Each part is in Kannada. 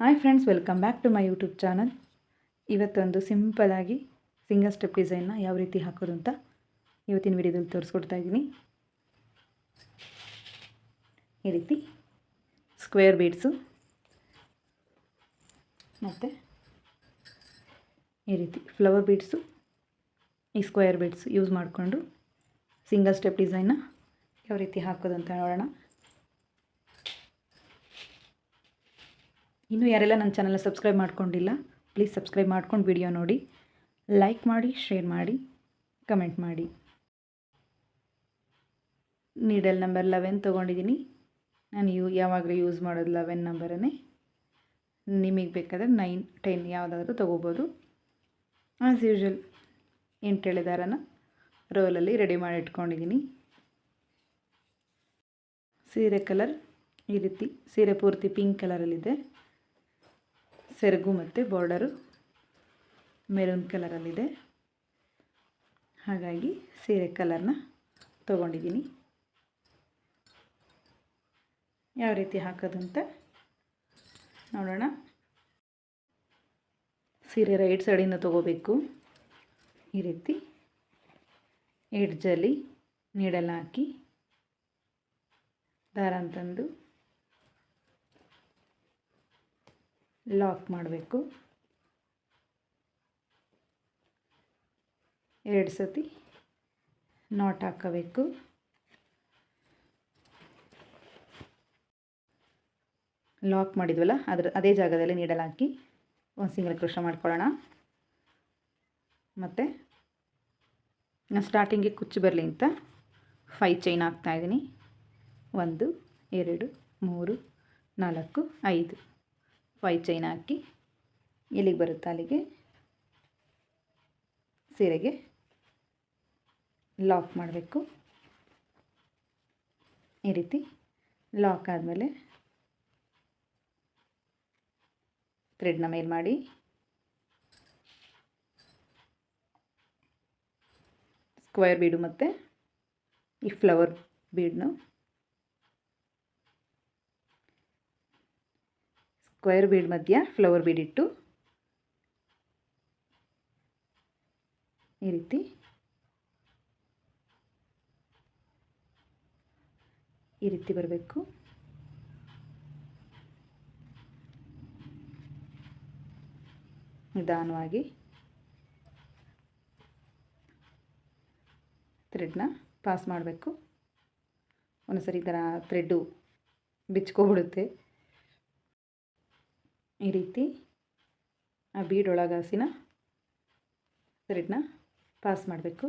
Hi friends, welcome back to my YouTube channel. ಇವತ್ತೊಂದು ಸಿಂಪಲಾಗಿ ಸಿಂಗಲ್ ಸ್ಟೆಪ್ ಡಿಸೈನ್ನ ಯಾವ ರೀತಿ ಹಾಕೋದು ಅಂತ ಇವತ್ತಿನ ವಿಡಿಯೋದಲ್ಲಿ ತೋರಿಸ್ಕೊಡ್ತಾ ಇದ್ದೀನಿ. ಈ ರೀತಿ ಸ್ಕ್ವೇರ್ ಬೀಡ್ಸು ಮತ್ತು ಈ ರೀತಿ ಫ್ಲವರ್ ಬೀಡ್ಸು ಈ ಸ್ಕ್ವೇರ್ ಬೀಡ್ಸು ಯೂಸ್ ಮಾಡಿಕೊಂಡು ಸಿಂಗಲ್ ಸ್ಟೆಪ್ ಡಿಸೈನ್ನ ಯಾವ ರೀತಿ ಹಾಕೋದು ಅಂತ ನೋಡೋಣ. ಇನ್ನೂ ಯಾರೆಲ್ಲ ನನ್ನ ಚಾನಲ್ನ ಸಬ್ಸ್ಕ್ರೈಬ್ ಮಾಡ್ಕೊಂಡಿಲ್ಲ ಪ್ಲೀಸ್ ಸಬ್ಸ್ಕ್ರೈಬ್ ಮಾಡ್ಕೊಂಡು ವಿಡಿಯೋ ನೋಡಿ. ಲೈಕ್ ಮಾಡಿ ಶೇರ್ ಮಾಡಿ ಕಮೆಂಟ್ ಮಾಡಿ. ನೀಡಲ್ ನಂಬರ್ ಲೆವೆನ್ ತೊಗೊಂಡಿದ್ದೀನಿ. ನಾನು ಯೂ, ಯಾವಾಗಲೂ ಯೂಸ್ ಮಾಡೋದು ಲೆವೆನ್ ನಂಬರನ್ನೇ ನಿಮಗೆ ಬೇಕಾದರೆ ನೈನ್ ಟೆನ್ ಯಾವುದಾದ್ರೂ ತೊಗೋಬೋದು. ಆ್ಯಸ್ ಯೂಶ್ವಲ್ ಎಂಟೇಳೆ ದಾರನ ರೋಲಲ್ಲಿ ರೆಡಿ ಮಾಡಿ ಇಟ್ಕೊಂಡಿದ್ದೀನಿ. ಸೀರೆ ಕಲರ್ ಈ ರೀತಿ, ಸೀರೆ ಪೂರ್ತಿ ಪಿಂಕ್ ಕಲರಲ್ಲಿದೆ ಸೆರಗು ಮತ್ತು ಬಾರ್ಡರು ಮೆರೂನ್ ಕಲರಲ್ಲಿದೆ ಹಾಗಾಗಿ ಸೀರೆ ಕಲರ್ನ ತೊಗೊಂಡಿದ್ದೀನಿ. ಯಾವ ರೀತಿ ಹಾಕೋದು ಅಂತ ನೋಡೋಣ. ಸೀರೆ ರೈಟ್ ಸೈಡಿಂದ ತೊಗೋಬೇಕು. ಈ ರೀತಿ ಎಡ್ಜಲ್ಲಿ ನೀಡಲ್ಲ ಹಾಕಿ ದಾರ ಅಂತಂದು ಲಾಕ್ ಮಾಡಬೇಕು. ಎರಡು ಸತಿ ನಾಟ್ ಹಾಕಬೇಕು. ಲಾಕ್ ಮಾಡಿದ್ವಲ್ಲ, ಅದ್ರ ಅದೇ ಜಾಗದಲ್ಲಿ ನೀಡಲ್ ಹಾಕಿ ಒಂದು ಸಿಂಗಲ್ ಕೃಷ್ಣ ಮಾಡ್ಕೊಳ್ಳೋಣ. ಮತ್ತು ನಾನು ಸ್ಟಾರ್ಟಿಂಗಿಗೆ ಕುಚ್ಚು ಬರಲಿ ಅಂತ ಫೈ ಚೈನ್ ಹಾಕ್ತಾಯಿದ್ದೀನಿ ಒಂದು, ಎರಡು, ಮೂರು, ನಾಲ್ಕು, ಐದು. ಫೈ ಚೈನ್ ಹಾಕಿ ಎಲ್ಲಿಗೆ ಬರುತ್ತೆ ಅಲ್ಲಿಗೆ? ಸೀರೆಗೆ ಲಾಕ್ ಮಾಡಬೇಕು. ಈ ರೀತಿ ಲಾಕ್ ಆದಮೇಲೆ ಥ್ರೆಡ್ನ ಮೇಲೆ ಮಾಡಿ ಸ್ಕ್ವೇರ್ ಬೀಡು ಮತ್ತು ಈ ಫ್ಲವರ್ ಬೀಡ್ನು ಸ್ಕ್ವೇರ್ ಬೀಡ್ ಮಧ್ಯ ಫ್ಲವರ್ ಬೀಡ್ ಇಟ್ಟು ಈ ರೀತಿ. ಈ ರೀತಿ ಬರಬೇಕು. ನಿಧಾನವಾಗಿ. ಥ್ರೆಡ್ನ ಪಾಸ್ ಮಾಡಬೇಕು. ಒಂದೊಂದ್ಸರಿ ಈ ಥರ ಥ್ರೆಡ್ಡು ಬಿಚ್ಕೊಬಿಡುತ್ತೆ. ಈ ರೀತಿ ಆ ಬೀಡ್ ಒಳಗಾಸಿನ ಥ್ರೆಡ್ನ ಪಾಸ್ ಮಾಡಬೇಕು.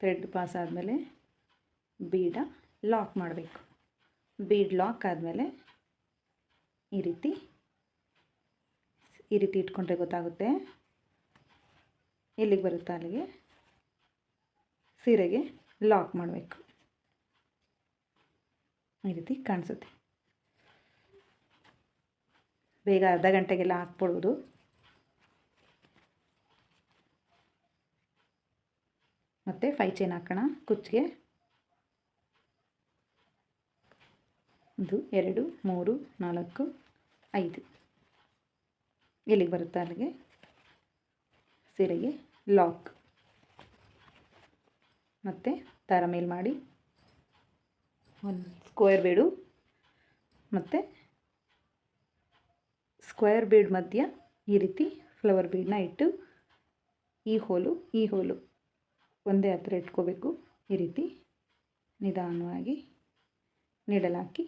ಥ್ರೆಡ್ ಪಾಸ್ ಆದಮೇಲೆ ಬೀಡ ಲಾಕ್ ಮಾಡಬೇಕು. ಬೀಡ್ ಲಾಕ್ ಆದಮೇಲೆ ಈ ರೀತಿ ಈ ರೀತಿ ಇಟ್ಕೊಂಡ್ರೆ ಗೊತ್ತಾಗುತ್ತೆ. ಎಲ್ಲಿಗೆ ಬರುತ್ತೆ ಅಲ್ಲಿಗೆ? ಸೀರೆಗೆ ಲಾಕ್ ಮಾಡಬೇಕು. ಈ ರೀತಿ ಕಾಣಿಸುತ್ತೆ. ಬೇಗ ಅರ್ಧ ಗಂಟೆಗೆಲ್ಲ ಹಾಕ್ಬಿಡೋದು ಮತ್ತು ಫೈ ಚೈನ್ ಹಾಕೋಣ, ಕುಚ್ಚಿಗೆ. ಒಂದು, ಎರಡು, ಮೂರು, ನಾಲ್ಕು, ಐದು. ಎಲ್ಲಿಗೆ ಬರುತ್ತೆ ಅಲ್ಲಿಗೆ? ಸೀರೆಗೆ ಲಾಕ್ ಮತ್ತು ದಾರ ಮೇಲ್ ಮಾಡಿ. ಒಂದು ಸ್ಕ್ವೇರ್ ಬೇಡು. ಮತ್ತು ಸ್ಕ್ವೇರ್ ಬೀಡ್ ಮಧ್ಯ ಈ ರೀತಿ ಫ್ಲವರ್ ಬೀಡನ್ನ ಇಟ್ಟು ಈ ಹೋಲು ಈ ಹೋಲು ಒಂದೇ ಹತ್ರ ಇಟ್ಕೋಬೇಕು. ಈ ರೀತಿ ನಿಧಾನವಾಗಿ ನೀಡಲಾಕಿ.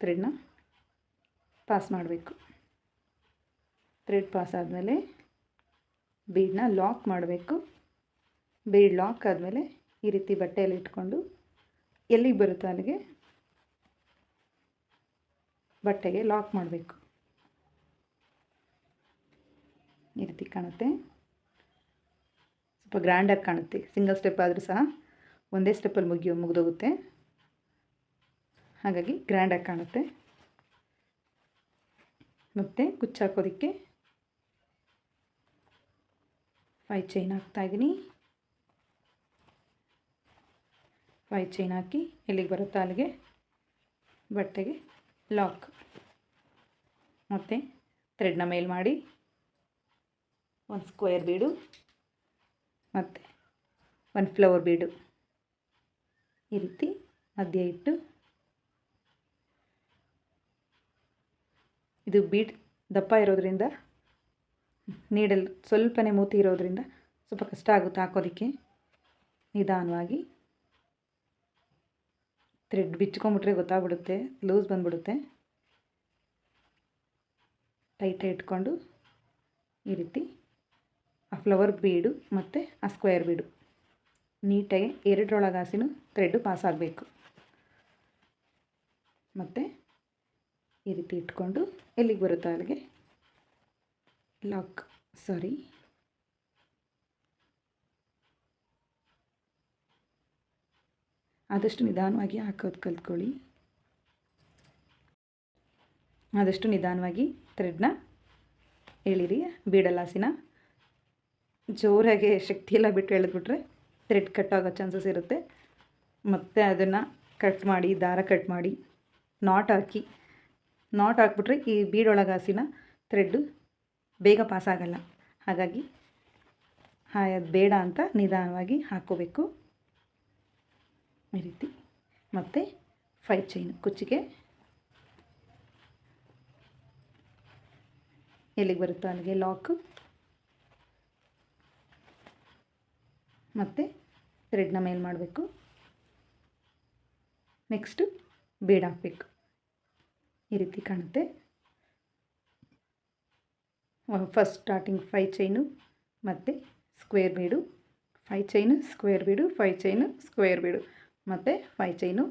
ಥ್ರೆಡ್ನ ಪಾಸ್ ಮಾಡಬೇಕು. ಥ್ರೆಡ್ ಪಾಸ್ ಆದಮೇಲೆ ಬೀಡನ್ನ ಲಾಕ್ ಮಾಡಬೇಕು. ಬೀಡ್ ಲಾಕ್ ಆದಮೇಲೆ ಈ ರೀತಿ ಬಟ್ಟೆಯಲ್ಲಿ ಇಟ್ಕೊಂಡು ಎಲ್ಲಿಗೆ ಬರುತ್ತೋ ಅಲ್ಲಿಗೆ ಬಟ್ಟೆಗೆ ಲಾಕ್ ಮಾಡಬೇಕು. ಈ ರೀತಿ ಕಾಣುತ್ತೆ. ಸ್ವಲ್ಪ ಗ್ರ್ಯಾಂಡಾಗಿ ಕಾಣುತ್ತೆ. ಸಿಂಗಲ್ ಸ್ಟೆಪ್ ಆದರೂ ಸಹ ಒಂದೇ ಸ್ಟೆಪ್ಪಲ್ಲಿ ಮುಗಿಯೋ, ಮುಗಿದೋಗುತ್ತೆ. ಹಾಗಾಗಿ ಗ್ರ್ಯಾಂಡಾಗಿ ಕಾಣುತ್ತೆ. ಮತ್ತು ಕುಚ್ಚಾಕೋದಕ್ಕೆ ಫೈ ಚೈನ್ ಹಾಕ್ತಾಯಿದ್ದೀನಿ ಫೈ ಚೈನ್ ಹಾಕಿ ಎಲ್ಲಿಗೆ ಬರುತ್ತಾ ಅಲ್ಲಿಗೆ ಬಟ್ಟೆಗೆ ಲಾಕ್. ಮತ್ತು ಥ್ರೆಡ್ನ ಮೇಲ್ ಮಾಡಿ ಒಂದು ಸ್ಕ್ವೇರ್ ಬೀಡು, ಮತ್ತು ಒಂದು ಫ್ಲವರ್ ಬೀಡು. ಈ ರೀತಿ ಮಧ್ಯ ಇಟ್ಟು ಇದು ಬೀಡ್ ದಪ್ಪ ಇರೋದ್ರಿಂದ, ನೀಡಲ್ ಸ್ವಲ್ಪನೇ ಮೂತಿ ಇರೋದ್ರಿಂದ ಸ್ವಲ್ಪ ಕಷ್ಟ ಆಗುತ್ತೆ ಹಾಕೋದಕ್ಕೆ ನಿಧಾನವಾಗಿ. ಥ್ರೆಡ್ ಬಿಚ್ಕೊಂಬಿಟ್ರೆ ಗೊತ್ತಾಗ್ಬಿಡುತ್ತೆ, ಲೂಸ್ ಬಂದ್ಬಿಡುತ್ತೆ. ಟೈಟಾಗಿ ಇಟ್ಕೊಂಡು ಈ ರೀತಿ ಆ ಫ್ಲವರ್ ಬೀಡು ಮತ್ತು ಆ ಸ್ಕ್ವೇರ್ ಬೀಡು. ನೀಟಾಗಿ ಎರಡರೊಳಗೆ ಹಾಸಿನೂ ಥ್ರೆಡ್ಡು ಪಾಸ್ ಆಗಬೇಕು. ಮತ್ತು ಈ ರೀತಿ ಇಟ್ಕೊಂಡು ಎಲ್ಲಿಗೆ ಬರುತ್ತೋ ಅಲ್ಲಿಗೆ. ಲಾಕ್ ಸಾರಿ ಆದಷ್ಟು ನಿಧಾನವಾಗಿ ಹಾಕೋದು ಕಲ್ತ್ಕೊಳ್ಳಿ. ಆದಷ್ಟು ನಿಧಾನವಾಗಿ ಥ್ರೆಡ್ನ ಹೇಳಿರಿ ಬೀಡಲಾಸಿನ. ಜೋರಾಗಿ ಶಕ್ತಿಯೆಲ್ಲ ಬಿಟ್ಟು ಎಳೆದ್ಬಿಟ್ರೆ ಥ್ರೆಡ್ ಕಟ್ ಆಗೋ ಚಾನ್ಸಸ್ ಇರುತ್ತೆ. ಮತ್ತು ಅದನ್ನು ಕಟ್ ಮಾಡಿ, ದಾರ ಕಟ್ ಮಾಡಿ ನಾಟ್ ಹಾಕಿ. ನಾಟ್ ಹಾಕ್ಬಿಟ್ರೆ ಈ ಬೀಡೊಳಗೆ ಹಾಸಿನ ಥ್ರೆಡ್ಡು ಬೇಗ ಪಾಸ್ ಆಗಲ್ಲ. ಹಾಗಾಗಿ ಅದು ಬೇಡ ಅಂತ ನಿಧಾನವಾಗಿ ಹಾಕ್ಕೋಬೇಕು. ಈ ರೀತಿ. ಮತ್ತು ಫೈ ಚೈನ್ ಕುಚ್ಚಿಗೆ. ಎಲ್ಲಿಗೆ ಬರುತ್ತೋ ಅಲ್ಲಿಗೆ ಲಾಕು ಮತ್ತು ಥ್ರೆಡ್ನ ಮೇಲೆ ಮಾಡಬೇಕು. ನೆಕ್ಸ್ಟು ಬೇಡ ಹಾಕಬೇಕು. ಈ ರೀತಿ ಕಾಣುತ್ತೆ. ಫಸ್ಟ್ ಸ್ಟಾರ್ಟಿಂಗ್ ಫೈ ಚೈನು ಮತ್ತು square bead five chain square bead five chain square bead ಮತ್ತು ಫೈ ಚೈನು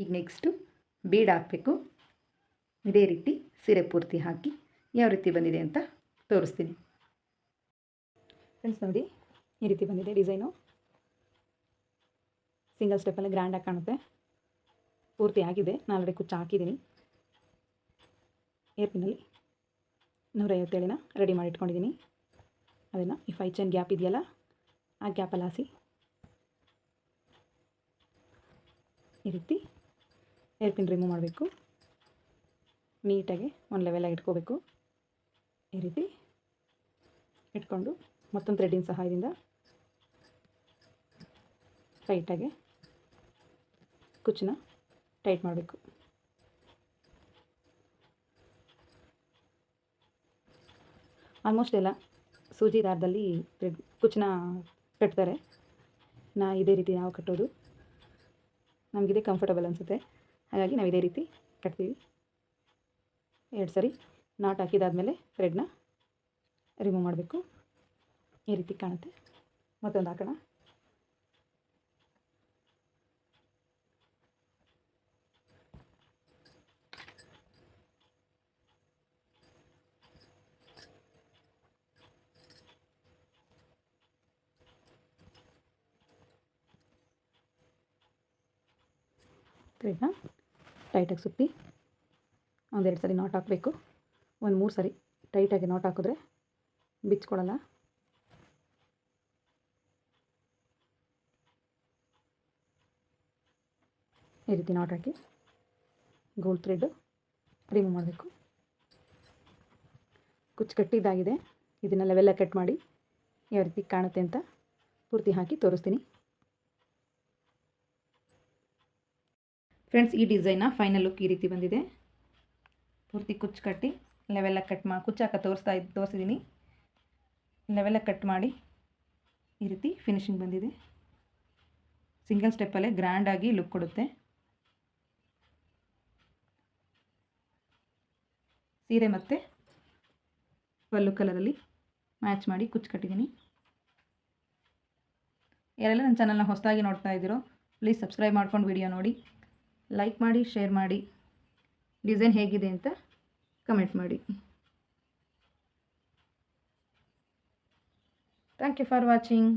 ಈಗ ನೆಕ್ಸ್ಟು ಬೀಡ್ ಹಾಕಬೇಕು. ಇದೇ ರೀತಿ ಸೀರೆ ಪೂರ್ತಿ ಹಾಕಿ ಯಾವ ರೀತಿ ಬಂದಿದೆ ಅಂತ ತೋರಿಸ್ತೀನಿ. ಫ್ರೆಂಡ್ಸ್ ನೋಡಿ, ಈ ರೀತಿ ಬಂದಿದೆ ಡಿಸೈನು ಸಿಂಗಲ್ ಸ್ಟೆಪ್ಪಲ್ಲಿ ಗ್ರ್ಯಾಂಡಾಗಿ ಕಾಣುತ್ತೆ. ಪೂರ್ತಿ ಆಗಿದೆ. ನಾನು ಕುಚ್ಚ ಹಾಕಿದ್ದೀನಿ. ಏರ್ಪಿನಲ್ಲಿ ನೂರೈವತ್ತೇಳಿನ ರೆಡಿ ಮಾಡಿ ಇಟ್ಕೊಂಡಿದ್ದೀನಿ. ಅದನ್ನು ಈ ಫೈ ಚೈನ್ ಗ್ಯಾಪ್ ಇದೆಯಲ್ಲ, ಆ ಗ್ಯಾಪಲ್ಲಿ ಹಾಸಿ. ಈ ರೀತಿ ಏರ್ಪಿನ್ ರಿಮೂವ್ ಮಾಡಬೇಕು. ನೀಟಾಗಿ ಒಂದು ಲೆವೆಲಾಗಿ ಇಟ್ಕೋಬೇಕು. ಈ ರೀತಿ ಇಟ್ಕೊಂಡು ಮತ್ತೊಂದು ಥ್ರೆಡ್ಡಿನ ಸಹಾಯದಿಂದ ಟೈಟಾಗಿ ಕುಚ್ಚನ್ನ ಟೈಟ್ ಮಾಡಬೇಕು. ಆಲ್ಮೋಸ್ಟ್ ಎಲ್ಲ ಸೂಜಿ ದಾರದಲ್ಲಿ ಥ್ರೆಡ್ ಕುಚ್ಚನ್ನ ಕಟ್ತಾರೆ. ನಾ ಇದೇ ರೀತಿ ನಾವು ಕಟ್ಟೋದು. ನಮಗಿದೇ ಕಂಫರ್ಟಬಲ್ ಅನಿಸುತ್ತೆ. ಹಾಗಾಗಿ ನಾವು ಇದೇ ರೀತಿ ಕಟ್ತೀವಿ. ಎರಡು ಸರಿ ನಾಟ್ ಹಾಕಿದಾದ್ಮೇಲೆ ಥ್ರೆಡ್ನ ರಿಮೂವ್ ಮಾಡಬೇಕು. ಈ ರೀತಿ ಕಾಣುತ್ತೆ. ಮತ್ತೊಂದು ಹಾಕೋಣ. ಥ್ರೆಡ್ನ ಟೈಟಾಗಿ ಸುತ್ತಿ ಒಂದೆರಡು ಸರಿ ನಾಟ್ ಹಾಕಬೇಕು. ಒಂದು ಮೂರು ಸರಿ ಟೈಟಾಗಿ ನಾಟ್ ಹಾಕಿದ್ರೆ ಬಿಚ್ಕೊಳ್ಳಲ್ಲ ಈ ರೀತಿ ನಾಟ್ ಹಾಕಿ ಗೋಲ್ಡ್ ಥ್ರೆಡ್ ರಿಮೂವ್ ಮಾಡಬೇಕು. ಕುಚ್ಚು ಕಟ್ಟಿದ್ದಾಗಿದೆ ಇದನ್ನ ಲೆವೆಲ್ಲ ಕಟ್ ಮಾಡಿ ಯಾವ ರೀತಿ ಕಾಣುತ್ತೆ ಅಂತ ಪೂರ್ತಿ ಹಾಕಿ ತೋರಿಸ್ತೀನಿ. ಫ್ರೆಂಡ್ಸ್ ಈ ಡಿಸೈನ ಫೈನಲ್ ಲುಕ್ ಈ ರೀತಿ ಬಂದಿದೆ. ಪೂರ್ತಿ ಕುಚ್ಚು ಕಟ್ಟಿ ಲೆವೆಲ್ಲ ಕಟ್ ಮಾಡಿ ಕುಚ್ಚು ಹಾಕ ತೋರಿಸ್ತಾ ಇದ್ದು ತೋರಿಸಿದ್ದೀನಿ ಲೆವೆಲ್ಲ ಕಟ್ ಮಾಡಿ ಈ ರೀತಿ ಫಿನಿಶಿಂಗ್ ಬಂದಿದೆ. ಸಿಂಗಲ್ ಸ್ಟೆಪ್ಪಲ್ಲೇ ಗ್ರ್ಯಾಂಡಾಗಿ ಲುಕ್ ಕೊಡುತ್ತೆ. ಸೀರೆ ಮತ್ತು ಪಲ್ಲು ಕಲರಲ್ಲಿ ಮ್ಯಾಚ್ ಮಾಡಿ ಕುಚ್ಚು ಕಟ್ಟಿದ್ದೀನಿ ಯಾರೆಲ್ಲ ನನ್ನ ಚಾನಲ್ನ ಹೊಸದಾಗಿ ನೋಡ್ತಾ ಇದ್ದೀರೋ ಪ್ಲೀಸ್ ಸಬ್ಸ್ಕ್ರೈಬ್ ಮಾಡ್ಕೊಂಡು ವಿಡಿಯೋ ನೋಡಿ. ಲೈಕ್ ಮಾಡಿ ಶೇರ್ ಮಾಡಿ. ಡಿಸೈನ್ ಹೇಗಿದೆ ಅಂತ ಕಮೆಂಟ್ ಮಾಡಿ. Thank you for watching